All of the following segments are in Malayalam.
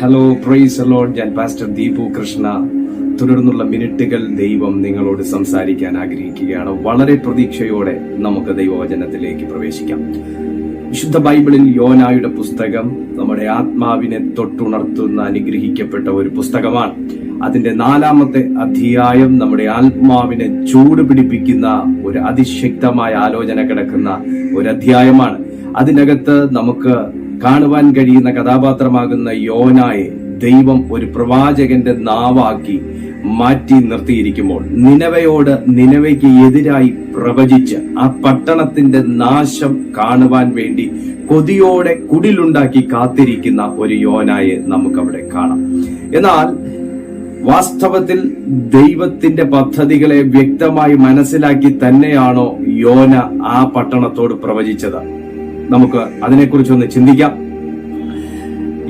ഹലോ പ്രൈസ് ലോഡ് ഞാൻ പാസ്റ്റർ ദീപു കൃഷ്ണ തുടർന്നുള്ള മിനിറ്റുകൾ ദൈവം നിങ്ങളോട് സംസാരിക്കാൻ ആഗ്രഹിക്കുകയാണ്. വളരെ പ്രതീക്ഷയോടെ നമുക്ക് ദൈവവചനത്തിലേക്ക് പ്രവേശിക്കാം. വിശുദ്ധ ബൈബിളിൽ യോനായുടെ പുസ്തകം നമ്മുടെ ആത്മാവിനെ തൊട്ടുണർത്തുന്ന അനുഗ്രഹിക്കപ്പെട്ട ഒരു പുസ്തകമാണ്. അതിന്റെ നാലാമത്തെ അധ്യായം നമ്മുടെ ആത്മാവിനെ ചൂട് പിടിപ്പിക്കുന്ന ഒരു അതിശക്തമായ ആലോചന കിടക്കുന്ന ഒരു അധ്യായമാണ്. അതിനകത്ത് നമുക്ക് കാണുവാൻ കഴിയുന്ന കഥാപാത്രമാകുന്ന യോനായെ ദൈവം ഒരു പ്രവാചകന്റെ നാവാക്കി മാറ്റി നിർത്തിയിരിക്കുമ്പോൾ നിലവയോട് നിലവയ്ക്ക് എതിരായി പ്രവചിച്ച് ആ പട്ടണത്തിന്റെ നാശം കാണുവാൻ വേണ്ടി കൊതിയോടെ കുടിലുണ്ടാക്കി കാത്തിരിക്കുന്ന ഒരു യോനായെ നമുക്കവിടെ കാണാം. എന്നാൽ വാസ്തവത്തിൽ ദൈവത്തിന്റെ പദ്ധതികളെ വ്യക്തമായി മനസ്സിലാക്കി തന്നെയാണോ യോന ആ പട്ടണത്തോട് പ്രവചിച്ചത്? നമുക്ക് അതിനെക്കുറിച്ചൊന്ന് ചിന്തിക്കാം.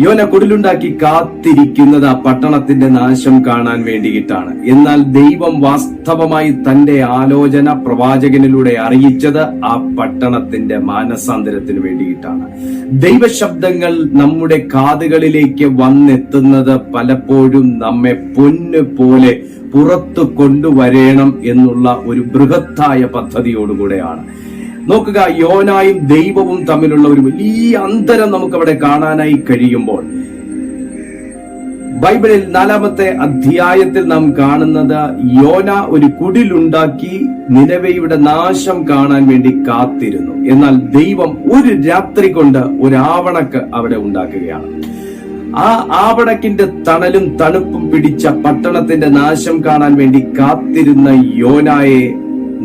യോന കുടിലുണ്ടാക്കി കാത്തിരിക്കുന്നത് ആ പട്ടണത്തിന്റെ നാശം കാണാൻ വേണ്ടിയിട്ടാണ്. എന്നാൽ ദൈവം വാസ്തവമായി തന്റെ ആലോചന പ്രവാചകനിലൂടെ അറിയിച്ചത് ആ പട്ടണത്തിന്റെ മാനസാന്തരത്തിന് വേണ്ടിയിട്ടാണ്. ദൈവശബ്ദങ്ങൾ നമ്മുടെ കാതുകളിലേക്ക് വന്നെത്തുന്നത് പലപ്പോഴും നമ്മെ പൊന്ന് പോലെ പുറത്തു കൊണ്ടുവരേണം എന്നുള്ള ഒരു ബൃഹത്തായ പദ്ധതിയോടുകൂടെയാണ്. നോക്കുക യോനായും ദൈവവും തമ്മിലുള്ള ഒരു വലിയ അന്തരം നമുക്ക് അവിടെ കാണാനായി കഴിയുമ്പോൾ ബൈബിളിൽ നാലാമത്തെ അധ്യായത്തിൽ നാം കാണുന്നത് യോന ഒരു കുടിലുണ്ടാക്കി നിലവയുടെ നാശം കാണാൻ വേണ്ടി കാത്തിരുന്നു. എന്നാൽ ദൈവം ഒരു രാത്രി കൊണ്ട് ഒരു ആവണക്ക് അവിടെ ഉണ്ടാക്കുകയാണ്. ആ ആവണക്കിന്റെ തണലും തണുപ്പും പിടിച്ച പട്ടണത്തിന്റെ നാശം കാണാൻ വേണ്ടി കാത്തിരുന്ന യോനായെ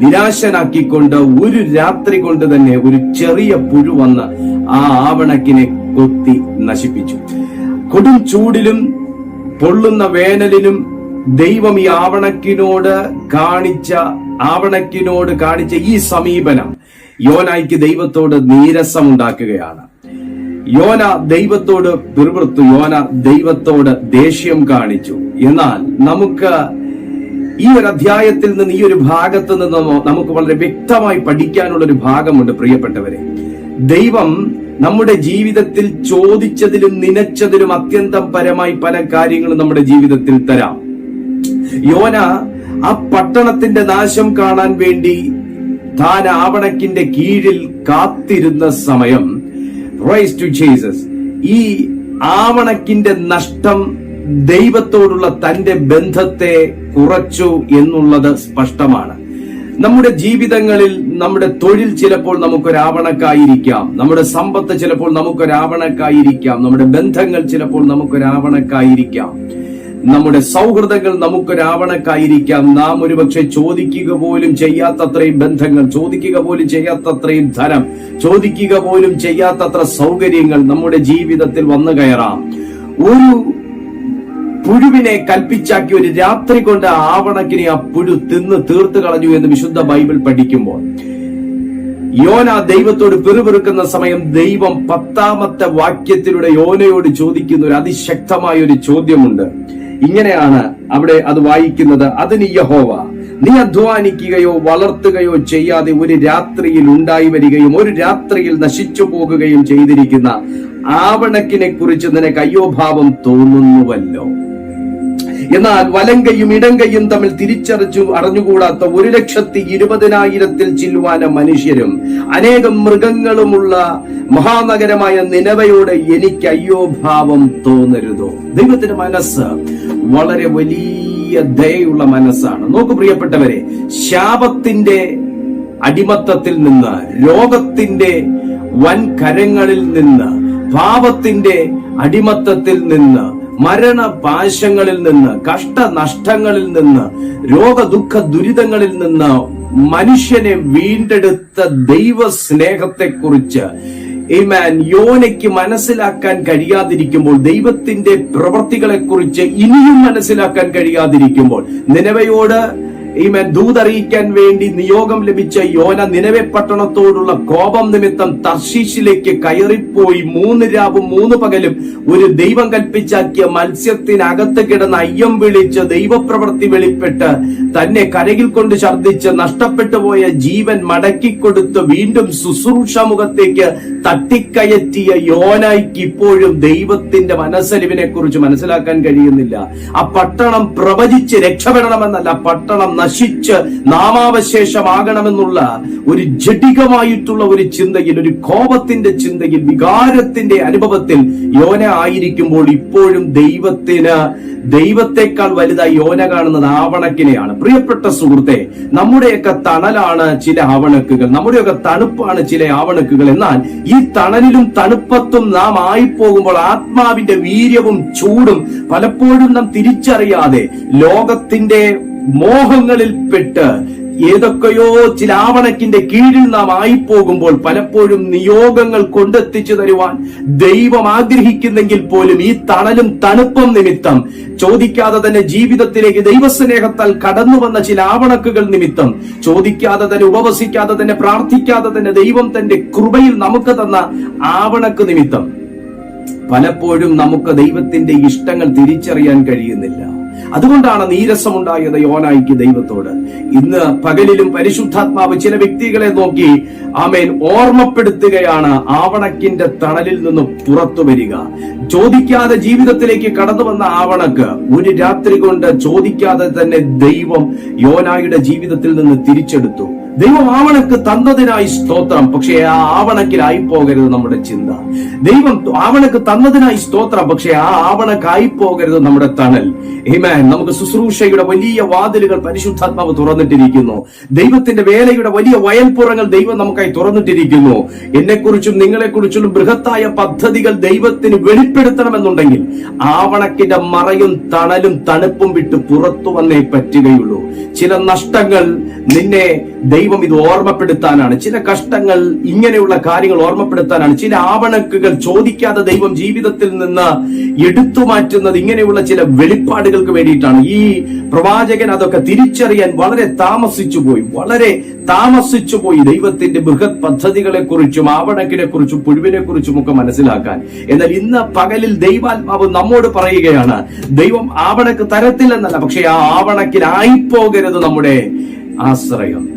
നിരാശനാക്കിക്കൊണ്ട് ഒരു രാത്രി കൊണ്ട് തന്നെ ഒരു ചെറിയ പുഴു വന്ന് ആ ആവണക്കിനെ കൊത്തി നശിപ്പിച്ചു. കൊടും ചൂടിലും പൊള്ളുന്ന വേനലിലും ദൈവം ഈ ആവണക്കിനോട് കാണിച്ച ആവണക്കിനോട് കാണിച്ച ഈ സമീപനം യോനായ്ക്ക് ദൈവത്തോട് നീരസമുണ്ടാക്കുകയാണ്. യോന ദൈവത്തോട് പിറുപിറുത്തു യോന ദൈവത്തോട് ദേഷ്യം കാണിച്ചു. എന്നാൽ നമുക്ക് ഈ ഒരു അധ്യായത്തിൽ നിന്ന് ഈ ഒരു ഭാഗത്ത് നിന്ന് നമുക്ക് വളരെ വ്യക്തമായി പഠിക്കാനുള്ള ഒരു ഭാഗമുണ്ട് പ്രിയപ്പെട്ടവരെ. ദൈവം നമ്മുടെ ജീവിതത്തിൽ ചോദിച്ചതിലും നനച്ചതിലും അത്യന്തം പരമായി പല കാര്യങ്ങളും നമ്മുടെ ജീവിതത്തിൽ തരാം. യോന ആ പട്ടണത്തിന്റെ നാശം കാണാൻ വേണ്ടി താൻ ആവണക്കിന്റെ കീഴിൽ കാത്തിരുന്ന സമയം റൈസ് ടു ജീസസ് ഈ ആവണക്കിന്റെ നഷ്ടം ദൈവത്തോടുള്ള തന്റെ ബന്ധത്തെ കുറച്ചു എന്നുള്ളത് സ്പഷ്ടമാണ്. നമ്മുടെ ജീവിതങ്ങളിൽ നമ്മുടെ തൊഴിൽ ചിലപ്പോൾ നമുക്കൊരാവണക്കായിരിക്കാം. നമ്മുടെ സമ്പത്ത് ചിലപ്പോൾ നമുക്കൊരാവണക്കായിരിക്കാം. നമ്മുടെ ബന്ധങ്ങൾ ചിലപ്പോൾ നമുക്കൊരാവണക്കായിരിക്കാം. നമ്മുടെ സൗഹൃദങ്ങൾ നമുക്കൊരാവണക്കായിരിക്കാം. നാം ഒരുപക്ഷെ ചോദിക്കുക പോലും ചെയ്യാത്തത്രയും ബന്ധങ്ങൾ ചോദിക്കുക പോലും ചെയ്യാത്തത്രയും ധനം ചോദിക്കുക പോലും ചെയ്യാത്തത്ര സൗകര്യങ്ങൾ നമ്മുടെ ജീവിതത്തിൽ വന്നു കയറാം. ഒരു പുഴുവിനെ കൽപ്പിച്ചാക്കി ഒരു രാത്രി കൊണ്ട് ആവണക്കിനെ ആ പുഴു തിന്ന് തീർത്തു കളഞ്ഞു എന്ന് വിശുദ്ധ ബൈബിൾ പഠിക്കുമ്പോൾ. യോന ദൈവത്തോട് പിറുപിറുക്കുന്ന സമയം ദൈവം പത്താമത്തെ വാക്യത്തിലൂടെ യോനയോട് ചോദിക്കുന്ന ഒരു അതിശക്തമായ ഒരു ചോദ്യമുണ്ട്. ഇങ്ങനെയാണ് അവിടെ അത് വായിക്കുന്നത്. അതിന് യഹോവ നീ അധ്വാനിക്കുകയോ വളർത്തുകയോ ചെയ്യാതെ ഒരു രാത്രിയിൽ ഉണ്ടായി വരികയും ഒരു രാത്രിയിൽ നശിച്ചു പോകുകയും ചെയ്തിരിക്കുന്ന ആവണക്കിനെ കുറിച്ച് നിനക്ക് അയ്യോഭാവം തോന്നുന്നുവല്ലോ. എന്നാൽ വലങ്കയും ഇടങ്കയും തമ്മിൽ തിരിച്ചറിച്ചു അറിഞ്ഞുകൂടാത്ത ഒരു ലക്ഷത്തി ഇരുപതിനായിരത്തിൽ ചില്ലുവാന മനുഷ്യരും അനേകം മൃഗങ്ങളുമുള്ള മഹാനഗരമായ നിലവയോട് എനിക്ക് അയ്യോ ഭാവം തോന്നരുതോ? ദൈവത്തിന്റെ മനസ്സ് വളരെ വലിയ ദയുള്ള മനസ്സാണ്. നോക്ക് പ്രിയപ്പെട്ടവരെ ശാപത്തിന്റെ അടിമത്തത്തിൽ നിന്ന് രോഗത്തിന്റെ വൻകരങ്ങളിൽ നിന്ന് പാപത്തിന്റെ അടിമത്തത്തിൽ നിന്ന് മരണപാശങ്ങളിൽ നിന്ന് കഷ്ടനഷ്ടങ്ങളിൽ നിന്ന് രോഗദുഃഖ ദുരിതങ്ങളിൽ നിന്ന് മനുഷ്യനെ വീണ്ടെടുത്ത ദൈവ സ്നേഹത്തെക്കുറിച്ച് ഈമാൻ യോനയ്ക്ക് മനസ്സിലാക്കാൻ കഴിയാതിരിക്കുമ്പോൾ ദൈവത്തിന്റെ പ്രവൃത്തികളെക്കുറിച്ച് ഇനിയും മനസ്സിലാക്കാൻ കഴിയാതിരിക്കുമ്പോൾ നിലവയോട് ഈമൻ ദൂതറിയിക്കാൻ വേണ്ടി നിയോഗം ലഭിച്ച യോന നിലവെ പട്ടണത്തോടുള്ള കോപം നിമിത്തം തർശീഷിലേക്ക് കയറിപ്പോയി. മൂന്ന് രാവും മൂന്ന് പകലും ഒരു ദൈവം കൽപ്പിച്ചാക്കിയ മത്സ്യത്തിനകത്ത് കിടന്ന് അയ്യം വിളിച്ച് ദൈവപ്രവൃത്തി വെളിപ്പെട്ട് തന്നെ കരകിൽ കൊണ്ട് ഛർദ്ദിച്ച് നഷ്ടപ്പെട്ടു പോയ ജീവൻ മടക്കിക്കൊടുത്ത് വീണ്ടും ശുശ്രൂഷ മുഖത്തേക്ക് തട്ടിക്കയറ്റിയ യോനായിക്ക് ഇപ്പോഴും ദൈവത്തിന്റെ മനസ്സലിവിനെ കുറിച്ച് മനസ്സിലാക്കാൻ കഴിയുന്നില്ല. ആ പട്ടണം പ്രവചിച്ച് രക്ഷപ്പെടണമെന്നല്ല പട്ടണം നശിച്ച് നാമാവശേഷമാകണമെന്നുള്ള ഒരു ജഡികമായിട്ടുള്ള ഒരു ചിന്തയിൽ ഒരു കോപത്തിന്റെ ചിന്തയിൽ വികാരത്തിന്റെ അനുഭവത്തിൽ യോന ആയിരിക്കുമ്പോൾ ഇപ്പോഴും ദൈവത്തിന് ദൈവത്തെക്കാൾ വലുതായി യോന കാണുന്നത് ആവണക്കിനെയാണ്. പ്രിയപ്പെട്ട സുഹൃത്തെ നമ്മുടെയൊക്കെ തണലാണ് ചില ആവണക്കുകൾ. നമ്മുടെയൊക്കെ തണുപ്പാണ് ചില ആവണക്കുകൾ. എന്നാൽ ഈ തണലിലും തണുപ്പത്തും നാം ആയിപ്പോകുമ്പോൾ ആത്മാവിന്റെ വീര്യവും ചൂടും പലപ്പോഴും നാം തിരിച്ചറിയാതെ ലോകത്തിന്റെ മോഹങ്ങളിൽ പെട്ട് ഏതൊക്കെയോ ചില ആവണക്കിന്റെ കീഴിൽ നാം ആയി പോകുമ്പോൾ പലപ്പോഴും നിയോഗങ്ങൾ കൊണ്ടെത്തിച്ചു തരുവാൻ ദൈവം ആഗ്രഹിക്കുന്നെങ്കിൽ പോലും ഈ തണലും തണുപ്പും നിമിത്തം ചോദിക്കാതെ തന്നെ ജീവിതത്തിലേക്ക് ദൈവസ്നേഹത്താൽ കടന്നു വന്ന ചില ആവണക്കുകൾ നിമിത്തം ചോദിക്കാതെ തന്നെ ഉപവസിക്കാതെ തന്നെ പ്രാർത്ഥിക്കാതെ തന്നെ ദൈവം തന്റെ കൃപയിൽ നമുക്ക് തന്ന ആവണക്ക് നിമിത്തം. പലപ്പോഴും നമുക്ക് ദൈവത്തിന്റെ ഇഷ്ടങ്ങൾ തിരിച്ചറിയാൻ കഴിയുന്നില്ല. അതുകൊണ്ടാണ് നീരസമുണ്ടായത് യോനായിക്ക് ദൈവത്തോട്. ഇന്ന് പകലിലും പരിശുദ്ധാത്മാവ് ചില വ്യക്തികളെ നോക്കി ആമേൻ ഓർമ്മപ്പെടുത്തുകയാണ് ആവണക്കിന്റെ തണലിൽ നിന്ന് പുറത്തു വരിക. ചോദിക്കാതെ ജീവിതത്തിലേക്ക് കടന്നു വന്ന ആവണക്ക് ഒരു രാത്രി കൊണ്ട് ചോദിക്കാതെ തന്നെ ദൈവം യോനായുടെ ജീവിതത്തിൽ നിന്ന് തിരിച്ചെടുത്തു. ദൈവം ആവണക്ക് തന്നതിനായി സ്തോത്രം. പക്ഷേ ആ ആവണക്കിലായി പോകരുത് നമ്മുടെ ചിന്ത. ദൈവം ആവണക്ക് തന്നതിനായി സ്തോത്രം. പക്ഷേ ആ ആവണക്കായി പോകരുത് നമ്മുടെ തണൽ. ഹിമാൻ നമുക്ക് ശുശ്രൂഷയുടെ വലിയ വാതിലുകൾ പരിശുദ്ധാത്മാവ് തുറന്നിട്ടിരിക്കുന്നു. ദൈവത്തിന്റെ വേലയുടെ വലിയ വയൽപ്പുറങ്ങൾ ദൈവം നമുക്കായി തുറന്നിട്ടിരിക്കുന്നു. എന്നെക്കുറിച്ചും നിങ്ങളെക്കുറിച്ചും ബൃഹത്തായ പദ്ധതികൾ ദൈവത്തിന് വെളിപ്പെടുത്തണമെന്നുണ്ടെങ്കിൽ ആവണക്കിന്റെ മറയും തണലും തണുപ്പും വിട്ട് പുറത്തു വന്നേ പറ്റുകയുള്ളൂ. ചില നഷ്ടങ്ങൾ നിന്നെ ദൈവം ഇത് ഓർമ്മപ്പെടുത്താനാണ്. ചില കഷ്ടങ്ങൾ ഇങ്ങനെയുള്ള കാര്യങ്ങൾ ഓർമ്മപ്പെടുത്താനാണ്. ചില ആവണക്കുകൾ ചോദിക്കാതെ ദൈവം ജീവിതത്തിൽ നിന്ന് എടുത്തു മാറ്റുന്നത് ഇങ്ങനെയുള്ള ചില വെളിപ്പാടുകൾക്ക് വേണ്ടിയിട്ടാണ്. ഈ പ്രവാചകൻ അതൊക്കെ തിരിച്ചറിയാൻ വളരെ താമസിച്ചു പോയി. വളരെ താമസിച്ചു പോയി ദൈവത്തിന്റെ ബൃഹത് പദ്ധതികളെ കുറിച്ചും ആവണക്കിനെ കുറിച്ചും പുഴുവിനെ കുറിച്ചും ഒക്കെ മനസ്സിലാക്കാൻ. എന്നാൽ ഇന്ന് പകലിൽ ദൈവാത്മാവ് നമ്മോട് പറയുകയാണ് ദൈവം ആവണക്ക് തരത്തില്ലെന്നല്ല പക്ഷെ ആ ആവണക്കിലായിപ്പോകരുത് നമ്മുടെ ആശ്രയം.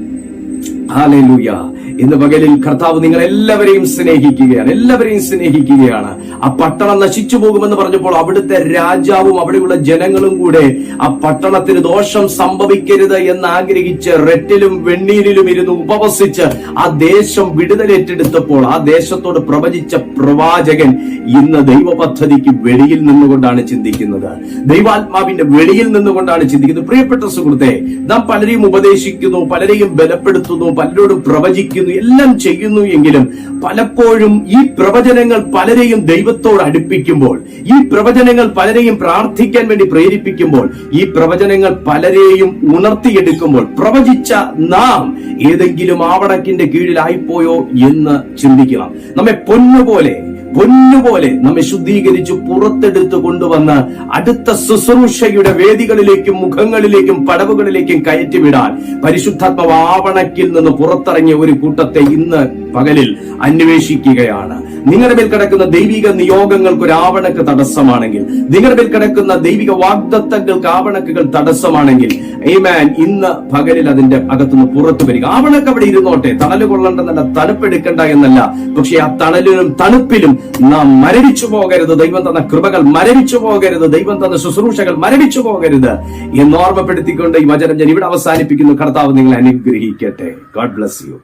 ഇന്ന് പകലിൽ കർത്താവ് നിങ്ങൾ എല്ലാവരെയും സ്നേഹിക്കുകയാണ്. എല്ലാവരെയും സ്നേഹിക്കുകയാണ്. ആ പട്ടണം നശിച്ചു പോകുമെന്ന് പറഞ്ഞപ്പോൾ അവിടുത്തെ രാജാവും അവിടെയുള്ള ജനങ്ങളും കൂടെ ആ പട്ടണത്തിന് ദോഷം സംഭവിക്കരുത് എന്ന് ആഗ്രഹിച്ച് റെറ്റിലും വെണ്ണീരിലും ഇരുന്ന് ഉപവസിച്ച് ആ ദേശം വിടുതലേറ്റെടുത്തപ്പോൾ ആ ദേശത്തോട് പ്രവചിച്ച പ്രവാചകൻ ഇന്ന് ദൈവ പദ്ധതിക്ക് വെളിയിൽ നിന്നുകൊണ്ടാണ് ചിന്തിക്കുന്നത്. ദൈവാത്മാവിന്റെ വെളിയിൽ നിന്നുകൊണ്ടാണ് ചിന്തിക്കുന്നത്. പ്രിയപ്പെട്ട സുഹൃത്തെ നാം പലരെയും ഉപദേശിക്കുന്നു പലരെയും ബലപ്പെടുത്തുന്നു പലരോടും പ്രവചിക്കുന്നു എല്ലാം ചെയ്യുന്നു എങ്കിലും പലപ്പോഴും ഈ പ്രവചനങ്ങൾ പലരെയും ദൈവത്തോട് അടുപ്പിക്കുമ്പോൾ ഈ പ്രവചനങ്ങൾ പലരെയും പ്രാർത്ഥിക്കാൻ വേണ്ടി പ്രേരിപ്പിക്കുമ്പോൾ ഈ പ്രവചനങ്ങൾ പലരെയും ഉണർത്തിയെടുക്കുമ്പോൾ പ്രവചിച്ച നാം ഏതെങ്കിലും ആവണക്കിന്റെ കീഴിലായിപ്പോയോ എന്ന് ചിന്തിക്കണം. നമ്മെ പൊന്നുപോലെ പൊന്നുപോലെ നമ്മെ ശുദ്ധീകരിച്ച് പുറത്തെടുത്ത് കൊണ്ടുവന്ന് അടുത്ത ശുശ്രൂഷയുടെ വേദികളിലേക്കും മുഖങ്ങളിലേക്കും പടവുകളിലേക്കും കയറ്റിവിടാൻ പരിശുദ്ധാത്മാവ് ആവണക്കിൽ നിന്ന് പുറത്തിറങ്ങിയ ഒരു കൂട്ടത്തെ ഇന്ന് പകലിൽ അന്വേഷിക്കുകയാണ്. നിങ്ങളുടെ മേൽ കിടക്കുന്ന ദൈവിക നിയോഗങ്ങൾക്ക് ഒരു ആവണക്ക് തടസ്സമാണെങ്കിൽ നിങ്ങളുടെ മേൽ കിടക്കുന്ന ദൈവിക വാഗ്ദത്തങ്ങൾക്ക് ആവണക്കുകൾ തടസ്സമാണെങ്കിൽ ഏമാൻ ഇന്ന് പകലിൽ അതിന്റെ അകത്തുനിന്ന് പുറത്തു വരിക. ആവണക്ക് അവിടെ ഇരുന്നോട്ടെ. തണൽ കൊള്ളണ്ടെന്നല്ല തണുപ്പെടുക്കണ്ട എന്നല്ല. പക്ഷെ ആ തണലിലും തണുപ്പിലും നാം മരവിച്ചു പോകരുത്. ദൈവം തന്ന കൃപകൾ മരവിച്ചു പോകരുത്. ദൈവം തന്ന ശുശ്രൂഷകൾ മരവിച്ചു പോകരുത് എന്ന് ഓർമ്മപ്പെടുത്തിക്കൊണ്ട് ഈ വചനം ഞാൻ ഇവിടെ അവസാനിപ്പിക്കുന്നു. കർത്താവ് നിങ്ങളെ അനുഗ്രഹിക്കട്ടെ. God bless you